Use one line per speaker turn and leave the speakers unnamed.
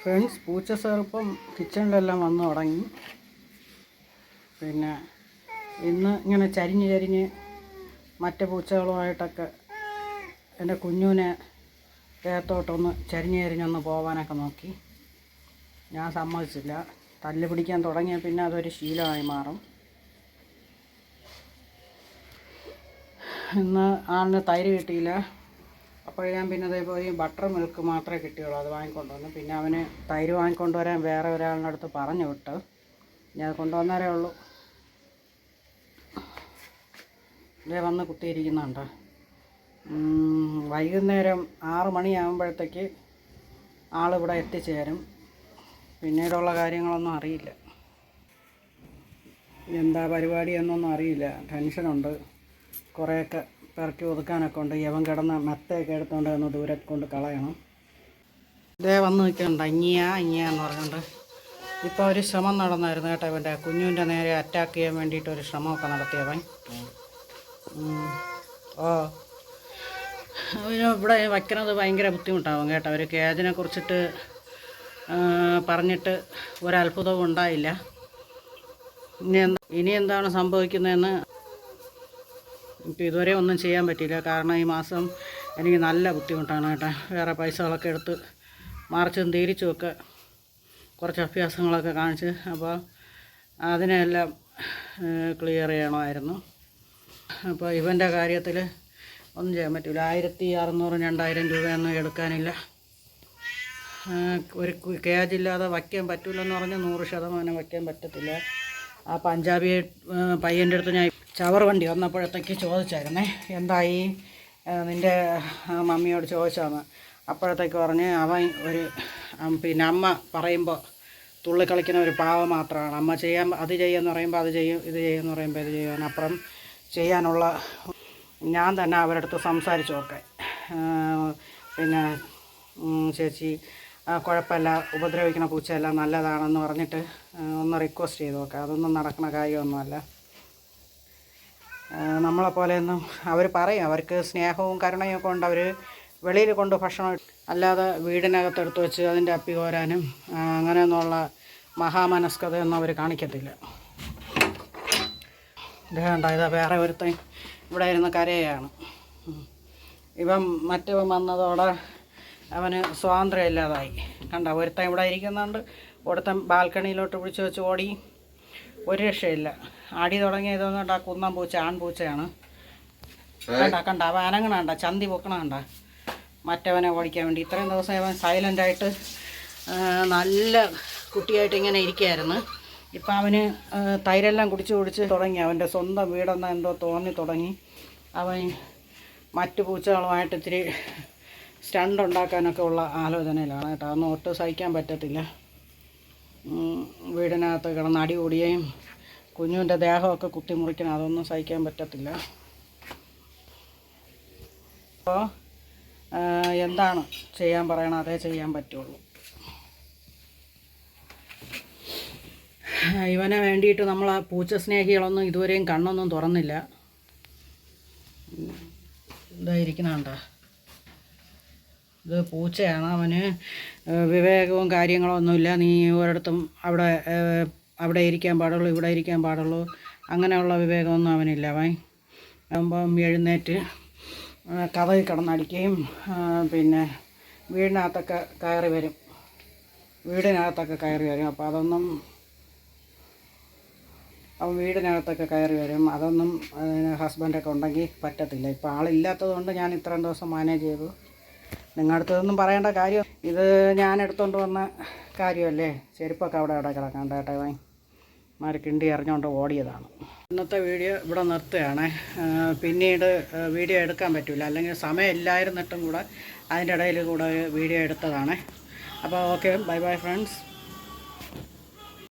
Friends പൂച്ച സെറുപ്പം കിച്ചണിലെല്ലാം വന്നു തുടങ്ങി. പിന്നെ ഇന്ന് ഇങ്ങനെ ചരിഞ്ഞ് ചരിഞ്ഞ് മറ്റ് പൂച്ചകളുമായിട്ടൊക്കെ എന്റെ കുഞ്ഞുവിനെ ദേഹത്തോട്ടൊന്ന് ചരിഞ്ഞ് ചരിഞ്ഞൊന്ന് പോകാനൊക്കെ നോക്കി. ഞാൻ സമ്മതിച്ചില്ല. തല്ല് പിടിക്കാൻ തുടങ്ങിയ പിന്നെ അതൊരു ശീലമായി മാറും. ഇന്ന് ആളിന് തൈര് കിട്ടിയില്ല. അപ്പോൾ ഞാൻ പിന്നെ അതേപോലെ ബട്ടർ മിൽക്ക് മാത്രമേ കിട്ടിയുള്ളൂ. അത് വാങ്ങിക്കൊണ്ടുവന്നു. പിന്നെ അവന് തൈര് വാങ്ങിക്കൊണ്ടുവരാൻ വേറെ ഒരാളുടെ അടുത്ത് പറഞ്ഞു വിട്ട്. ഞാൻ കൊണ്ടുവന്നേരേ ഉള്ളൂ. ഇതേ വന്ന് കുത്തിയിരിക്കുന്നുണ്ട്. വൈകുന്നേരം ആറ് മണിയാകുമ്പോഴത്തേക്ക് ആളിവിടെ എത്തിച്ചേരും. പിന്നീടുള്ള കാര്യങ്ങളൊന്നും അറിയില്ല. എന്താ പരിപാടി എന്നൊന്നും അറിയില്ല. ടെൻഷനുണ്ട്. കുറേയൊക്കെ പെറക്കി ഒതുക്കാനൊക്കെ ഉണ്ട്. യവൻ കിടന്ന മെത്തയൊക്കെ എടുത്തുകൊണ്ട് ഒന്ന് ദൂരെ കൊണ്ട് കളയണം. ഇതേ വന്ന് നിൽക്കുന്നുണ്ട്. അങ്ങിയ അങ്ങിയ എന്ന് പറഞ്ഞുകൊണ്ട്. ഇപ്പോൾ ഒരു ശ്രമം നടന്നായിരുന്നു കേട്ടോ ഇവന്റെ കുഞ്ഞുവിന്റെ നേരെ അറ്റാക്ക് ചെയ്യാൻ വേണ്ടിയിട്ട് ഒരു ശ്രമമൊക്കെ നടത്തിയവൻ. ഓ. ഇവിടെ വയ്ക്കുന്നത് ഭയങ്കര ബുദ്ധിമുട്ടാവും കേട്ടോ. ഒരു കേജിനെ കുറിച്ചിട്ട് പറഞ്ഞിട്ട് ഒരത്ഭുതവും ഉണ്ടായില്ല. ഇനി ഇനി എന്താണ് സംഭവിക്കുന്നതെന്ന് ഇപ്പം ഇതുവരെ ഒന്നും ചെയ്യാൻ പറ്റിയില്ല. കാരണം ഈ മാസം എനിക്ക് നല്ല ബുദ്ധിമുട്ടാണ് കേട്ടോ. വേറെ പൈസകളൊക്കെ എടുത്ത് മറിച്ചും തിരിച്ചുമൊക്കെ കുറച്ച് അഭ്യാസങ്ങളൊക്കെ കാണിച്ച് അപ്പോൾ അതിനെല്ലാം ക്ലിയർ ചെയ്യണമായിരുന്നു. അപ്പോൾ ഇവന്റെ കാര്യത്തിൽ ഒന്നും ചെയ്യാൻ പറ്റില്ല. ആയിരത്തി അറുന്നൂറും രണ്ടായിരം രൂപയൊന്നും എടുക്കാനില്ല. ഒരു ക്യാജില്ലാതെ വയ്ക്കാൻ പറ്റില്ലെന്ന് പറഞ്ഞാൽ നൂറ് ശതമാനം വയ്ക്കാൻ പറ്റത്തില്ല. ആ പഞ്ചാബി പയ്യന്റെ അടുത്ത് ഞാൻ ചവർ വണ്ടി വന്നപ്പോഴത്തേക്ക് ചോദിച്ചായിരുന്നേ എന്തായി? നിന്റെ മമ്മിയോട് ചോദിച്ചാന്ന് അപ്പോഴത്തേക്ക് പറഞ്ഞ് അവൻ ഒരു പിന്നെ അമ്മ പറയുമ്പോൾ തുള്ളി കളിക്കുന്ന ഒരു പാവം മാത്രമാണ്. അമ്മ ചെയ്യാൻ അത് ചെയ്യുമെന്ന് പറയുമ്പോൾ അത് ചെയ്യും ഇത് ചെയ്യുമെന്ന് പറയുമ്പോൾ ഇത് ചെയ്യും അപ്പുറം ചെയ്യാനുള്ള ഞാൻ തന്നെ അവരടുത്ത് സംസാരിച്ചു ഒക്കെ. പിന്നെ ചേച്ചി കുഴപ്പമില്ല. ഉപദ്രവിക്കണ പൂച്ചയെല്ലാം നല്ലതാണെന്ന് പറഞ്ഞിട്ട് ഒന്ന് റിക്വസ്റ്റ് ചെയ്ത് നോക്കാം. അതൊന്നും നടക്കുന്ന കാര്യമൊന്നുമല്ല. നമ്മളെപ്പോലെയൊന്നും നമ്മളെ പോലെയൊന്നും അവർ പറയും. അവർക്ക് സ്നേഹവും കരുണയും ഒക്കെ ഉണ്ട്. അവർ വെളിയിൽ കൊണ്ട് ഭക്ഷണം അല്ലാതെ വീടിനകത്തെടുത്ത് വെച്ച് അതിന്റെ അപ്പി കോരാനും അങ്ങനെയൊന്നുള്ള മഹാമനസ്കതയൊന്നും അവർ കാണിക്കത്തില്ല. ഇത് കണ്ട ഇതാ വേറെ ഒരുത്തൻ ഇവിടെ ഇരുന്ന് കരയാണ്. ഇവൻ മറ്റവൻ വന്നതോടെ അവന് സ്വാതന്ത്ര്യം ഇല്ലാതായി. കണ്ട ഒരുത്തൻ ഇവിടെ ഇരിക്കുന്നുണ്ട് ഒരുത്തൻ ബാൽക്കണിയിലോട്ട് പിടിച്ച് വെച്ച് ഓടി. ഒരു രക്ഷയില്ല. ആടി തുടങ്ങിയതെന്ന് കണ്ട കുന്നം പൂച്ച ആൺപൂച്ചയാണ് കണ്ട കണ്ട അവൻ അനങ്ങണ കണ്ട ചന്തി പൊക്കണ കണ്ട. മറ്റവനെ ഓടിക്കാൻ വേണ്ടി. ഇത്രയും ദിവസം അവൻ സൈലന്റായിട്ട് നല്ല കുട്ടിയായിട്ട് ഇങ്ങനെ ഇരിക്കുകയായിരുന്നു ഇപ്പം അവന് തൈരെല്ലാം കുടിച്ച് കുടിച്ച് തുടങ്ങി. അവന്റെ സ്വന്തം വീടെന്ന എന്തോ തോന്നി തുടങ്ങി. അവൻ മറ്റു പൂച്ചകളുമായിട്ട് ഇത്തിരി സ്റ്റണ്ട് ഉണ്ടാക്കാനൊക്കെ ഉള്ള ആലോചനയിലാണ് കേട്ടോ. അതൊന്നും ഒട്ടും സഹിക്കാൻ പറ്റത്തില്ല. വീടിനകത്ത് കിടന്ന് അടി കൂടിയേയും കുഞ്ഞുവിന്റെ ദേഹമൊക്കെ കുത്തി മുറിക്കണം. അതൊന്നും സഹിക്കാൻ പറ്റത്തില്ല. അപ്പോൾ എന്താണ് ചെയ്യാൻ പറയണം? അതേ ചെയ്യാൻ പറ്റുള്ളൂ. ഇവനെ വേണ്ടിയിട്ട് നമ്മൾ ആ പൂച്ച സ്നേഹികളൊന്നും ഇതുവരെയും കണ്ണൊന്നും തുറന്നില്ല. ഇതായിരിക്കണണ്ട ഇത് പൂച്ചയാണ്. അവന് വിവേകവും കാര്യങ്ങളോ ഒന്നുമില്ല നീ ഒരിടത്തും അവിടെ അവിടെ ഇരിക്കാൻ പാടുള്ളൂ ഇവിടെ ഇരിക്കാൻ പാടുള്ളൂ. അങ്ങനെയുള്ള വിവേകമൊന്നും അവനില്ല. അവൻ ആകുമ്പം എഴുന്നേറ്റ് കഥയിൽ കിടന്നടിക്കുകയും പിന്നെ വീടിനകത്തൊക്കെ കയറി വരും. വീടിനകത്തൊക്കെ കയറി വരും. അപ്പോൾ അതൊന്നും അവൻ വീടിനകത്തൊക്കെ കയറി വരും. അതൊന്നും അതിന് ഹസ്ബൻഡൊക്കെ ഉണ്ടെങ്കിൽ പറ്റത്തില്ല. ഇപ്പോൾ ആളില്ലാത്തത് കൊണ്ട് ഞാൻ ഇത്രയും ദിവസം മാനേജ് ചെയ്തു. നിങ്ങളുടെ അടുത്തൊന്നും പറയേണ്ട കാര്യം ഇത് ഞാൻ എടുത്തുകൊണ്ട് വന്ന കാര്യമല്ലേ? ചെരുപ്പൊക്കെ അവിടെ അവിടെ കേട്ടോ വൈ മാറി കിണ്ടി എറിഞ്ഞുകൊണ്ട് ഓടിയതാണ്. ഇന്നത്തെ വീഡിയോ ഇവിടെ നിർത്തുകയാണ്. പിന്നീട് വീഡിയോ എടുക്കാൻ പറ്റില്ല അല്ലെങ്കിൽ സമയം ഇല്ലായിരുന്നിട്ടും കൂടെ അതിന്റെ ഇടയിൽ കൂടെ വീഡിയോ എടുത്തതാണ്. അപ്പോൾ ഓക്കെ ബൈ ബൈ ഫ്രണ്ട്സ്.